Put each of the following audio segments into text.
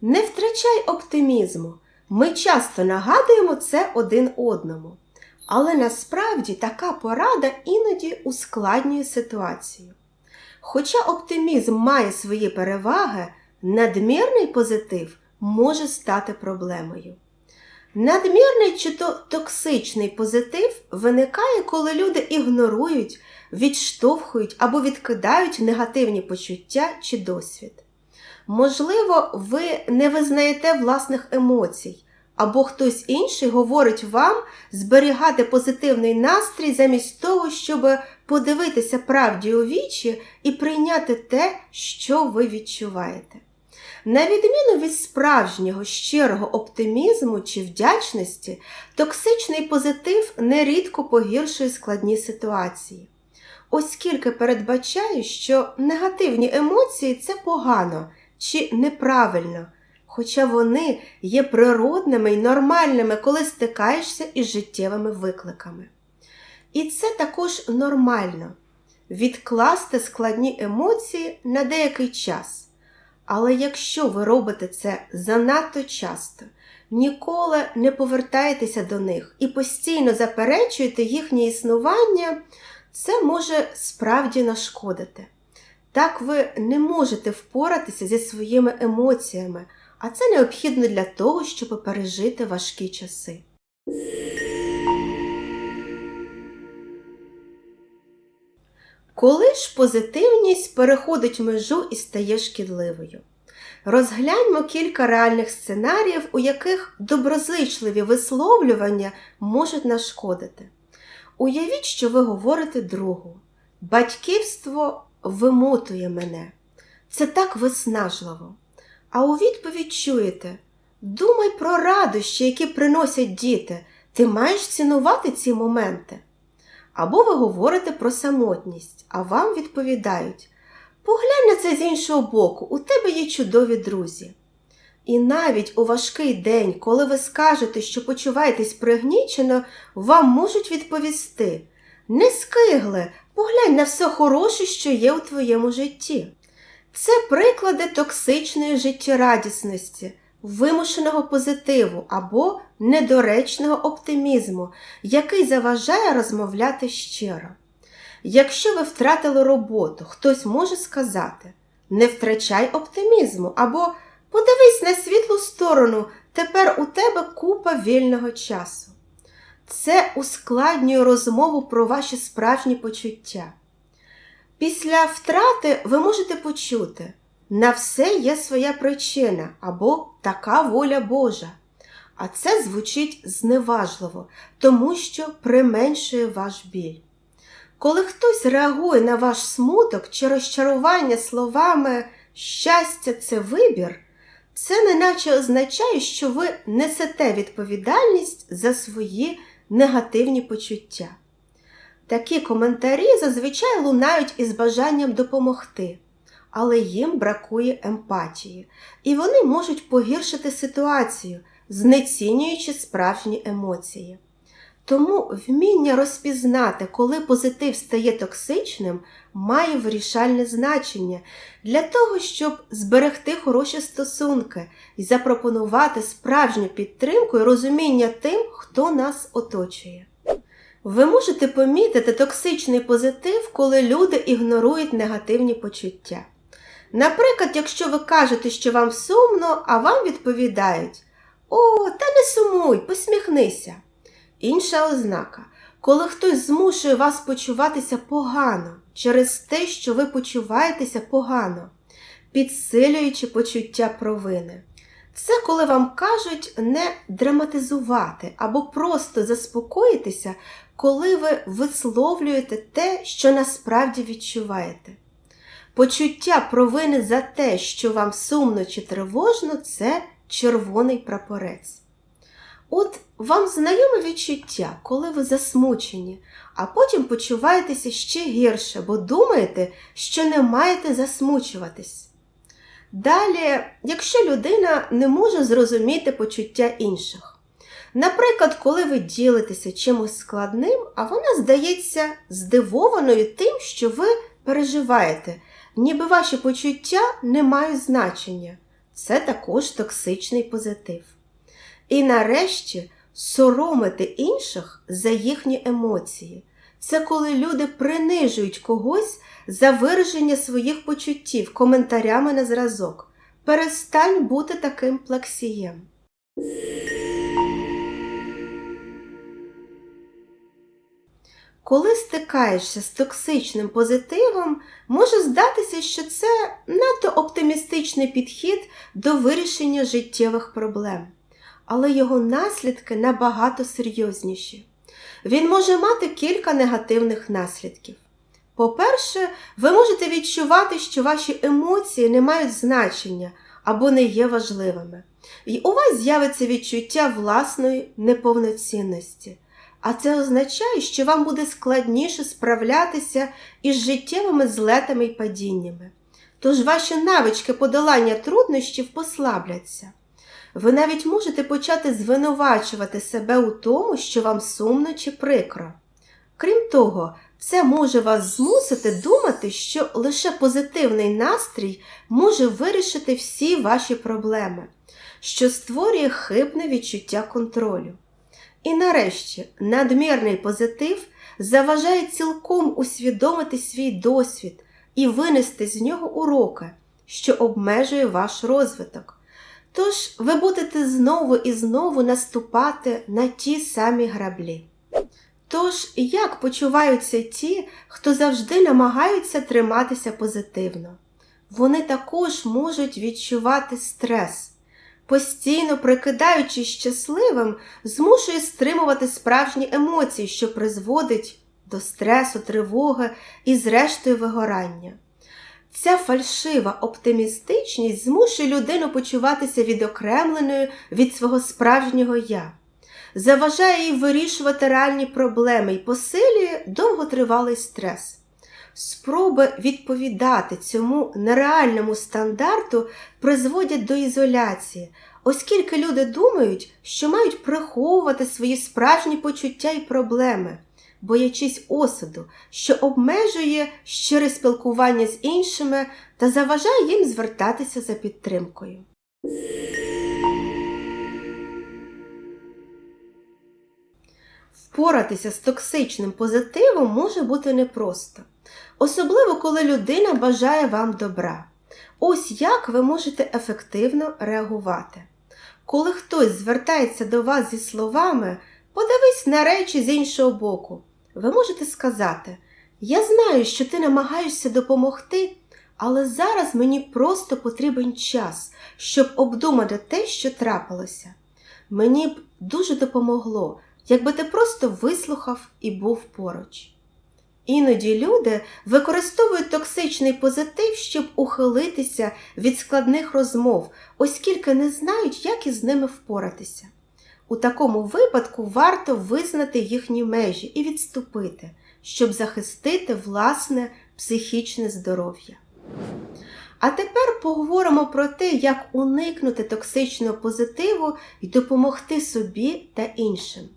Не втрачай оптимізму. Ми часто нагадуємо це один одному. Але насправді така порада іноді ускладнює ситуацію. Хоча оптимізм має свої переваги, надмірний позитив може стати проблемою. Надмірний чи то токсичний позитив виникає, коли люди ігнорують, відштовхують або відкидають негативні почуття чи досвід. Можливо, ви не визнаєте власних емоцій, або хтось інший говорить вам зберігати позитивний настрій замість того, щоб подивитися правді у вічі і прийняти те, що ви відчуваєте. На відміну від справжнього щирого оптимізму чи вдячності, токсичний позитив нерідко погіршує складні ситуації. Оскільки передбачає, що негативні емоції це погано чи неправильно, хоча вони є природними й нормальними, коли стикаєшся із життєвими викликами. І це також нормально відкласти складні емоції на деякий час. Але якщо ви робите це занадто часто, ніколи не повертаєтеся до них і постійно заперечуєте їхнє існування, це може справді нашкодити. Так ви не можете впоратися зі своїми емоціями, а це необхідно для того, щоб пережити важкі часи. Коли ж позитивність переходить межу і стає шкідливою? Розгляньмо кілька реальних сценаріїв, у яких доброзичливі висловлювання можуть нашкодити. Уявіть, що ви говорите другу. Батьківство вимотує мене. Це так виснажливо. А у відповідь чуєте: Думай про радощі, які приносять діти. Ти маєш цінувати ці моменти. Або ви говорите про самотність, а вам відповідають: Поглянь на це з іншого боку, у тебе є чудові друзі. І навіть у важкий день, коли ви скажете, що почуваєтесь пригнічено, вам можуть відповісти: Не скигли, поглянь на все хороше, що є у твоєму житті. Це приклади токсичної життєрадісності, вимушеного позитиву або недоречного оптимізму, який заважає розмовляти щиро. Якщо ви втратили роботу, хтось може сказати: не втрачай оптимізму або подивись на світлу сторону, тепер у тебе купа вільного часу. Це ускладнює розмову про ваші справжні почуття. Після втрати ви можете почути, на все є своя причина або така воля Божа. А це звучить зневажливо, тому що применшує ваш біль. Коли хтось реагує на ваш смуток чи розчарування словами щастя це вибір, це неначе означає, що ви несете відповідальність за свої негативні почуття. Такі коментарі зазвичай лунають із бажанням допомогти, але їм бракує емпатії, і вони можуть погіршити ситуацію, знецінюючи справжні емоції. Тому вміння розпізнати, коли позитив стає токсичним, має вирішальне значення для того, щоб зберегти хороші стосунки і запропонувати справжню підтримку і розуміння тим, хто нас оточує. Ви можете помітити токсичний позитив, коли люди ігнорують негативні почуття. Наприклад, якщо ви кажете, що вам сумно, а вам відповідають О, та не сумуй, посміхнися. Інша ознака, коли хтось змушує вас почуватися погано через те, що ви почуваєтеся погано, підсилюючи почуття провини. Це коли вам кажуть не драматизувати або просто заспокоїтися, коли ви висловлюєте те, що насправді відчуваєте. Почуття провини за те, що вам сумно чи тривожно, це червоний прапорець. От вам знайоме відчуття, коли ви засмучені, а потім почуваєтеся ще гірше, бо думаєте, що не маєте засмучуватись. Далі, якщо людина не може зрозуміти почуття інших. Наприклад, коли ви ділитеся чимось складним, а вона здається здивованою тим, що ви переживаєте, ніби ваші почуття не мають значення. це також токсичний позитив. І нарешті соромити інших за їхні емоції. Це коли люди принижують когось за вираження своїх почуттів коментарями на зразок. Перестань бути таким плаксієм. Коли стикаєшся з токсичним позитивом, може здатися, що це надто оптимістичний підхід до вирішення життєвих проблем, але його наслідки набагато серйозніші. Він може мати кілька негативних наслідків. По-перше, ви можете відчувати, що ваші емоції не мають значення або не є важливими, і у вас з'явиться відчуття власної неповноцінності. А це означає, що вам буде складніше справлятися із життєвими злетами й падіннями. Тож ваші навички подолання труднощів послабляться. Ви навіть можете почати звинувачувати себе у тому, що вам сумно чи прикро. Крім того, це може вас змусити думати, що лише позитивний настрій може вирішити всі ваші проблеми, що створює хибне відчуття контролю. І нарешті надмірний позитив заважає цілком усвідомити свій досвід і винести з нього уроки, що обмежує ваш розвиток. Тож ви будете знову і знову наступати на ті самі граблі. Тож, як почуваються ті, хто завжди намагаються триматися позитивно? Вони також можуть відчувати стрес. Постійно прикидаючись щасливим, змушує стримувати справжні емоції, що призводить до стресу, тривоги і, зрештою, вигорання. Ця фальшива оптимістичність змушує людину почуватися відокремленою від свого справжнього я, заважає їй вирішувати реальні проблеми і посилює довготривалий стрес. Спроби відповідати цьому нереальному стандарту призводять до ізоляції, оскільки люди думають, що мають приховувати свої справжні почуття і проблеми, боячись осуду, що обмежує щире спілкування з іншими та заважає їм звертатися за підтримкою. Впоратися з токсичним позитивом може бути непросто, особливо коли людина бажає вам добра. Ось як ви можете ефективно реагувати. Коли хтось звертається до вас зі словами подивись на речі з іншого боку, ви можете сказати: Я знаю, що ти намагаєшся допомогти, але зараз мені просто потрібен час, щоб обдумати те, що трапилося. Мені б дуже допомогло, якби ти просто вислухав і був поруч. Іноді люди використовують токсичний позитив, щоб ухилитися від складних розмов, оскільки не знають, як із ними впоратися. У такому випадку варто визнати їхні межі і відступити, щоб захистити власне психічне здоров'я. А тепер поговоримо про те, як уникнути токсичного позитиву і допомогти собі та іншим.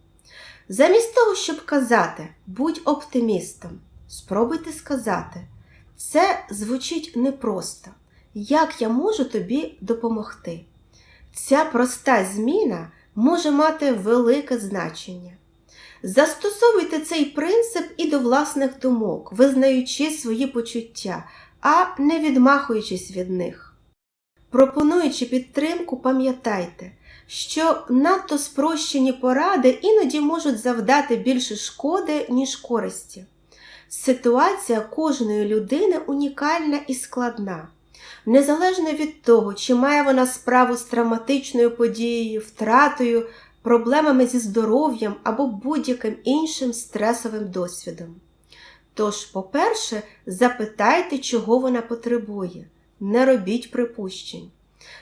Замість того, щоб казати будь оптимістом, спробуйте сказати, це звучить непросто. Як я можу тобі допомогти? Ця проста зміна може мати велике значення. Застосовуйте цей принцип і до власних думок, визнаючи свої почуття, а не відмахуючись від них. Пропонуючи підтримку, пам'ятайте, що надто спрощені поради іноді можуть завдати більше шкоди, ніж користі. Ситуація кожної людини унікальна і складна, незалежно від того, чи має вона справу з травматичною подією, втратою, проблемами зі здоров'ям або будь-яким іншим стресовим досвідом. Тож, по-перше, запитайте, чого вона потребує, не робіть припущень.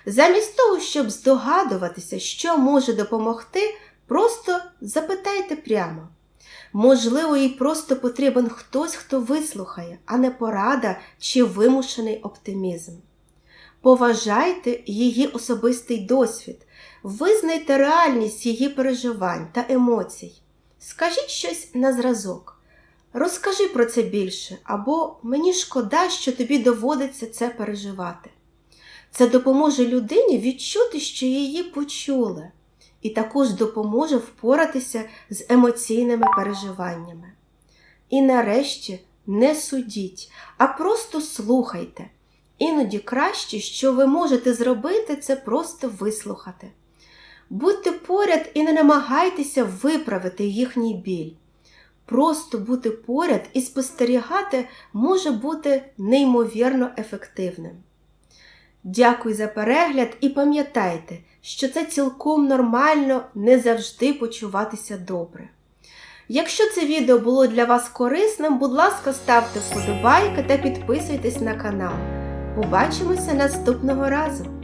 Замість того, щоб здогадуватися, що може допомогти, просто запитайте прямо. Можливо, їй просто потрібен хтось, хто вислухає, а не порада чи вимушений оптимізм. Поважайте її особистий досвід, визнайте реальність її переживань та емоцій. Скажіть щось на зразок. Розкажи про це більше, або мені шкода, що тобі доводиться це переживати. Це допоможе людині відчути, що її почули, і також допоможе впоратися з емоційними переживаннями. І нарешті не судіть, а просто слухайте. Іноді краще, що ви можете зробити, це просто вислухати. Будьте поряд і не намагайтеся виправити їхній біль. Просто бути поряд і спостерігати може бути неймовірно ефективним. Дякую за перегляд і пам'ятайте, що це цілком нормально не завжди почуватися добре. Якщо це відео було для вас корисним, будь ласка, ставте вподобайки та підписуйтесь на канал. Побачимося наступного разу!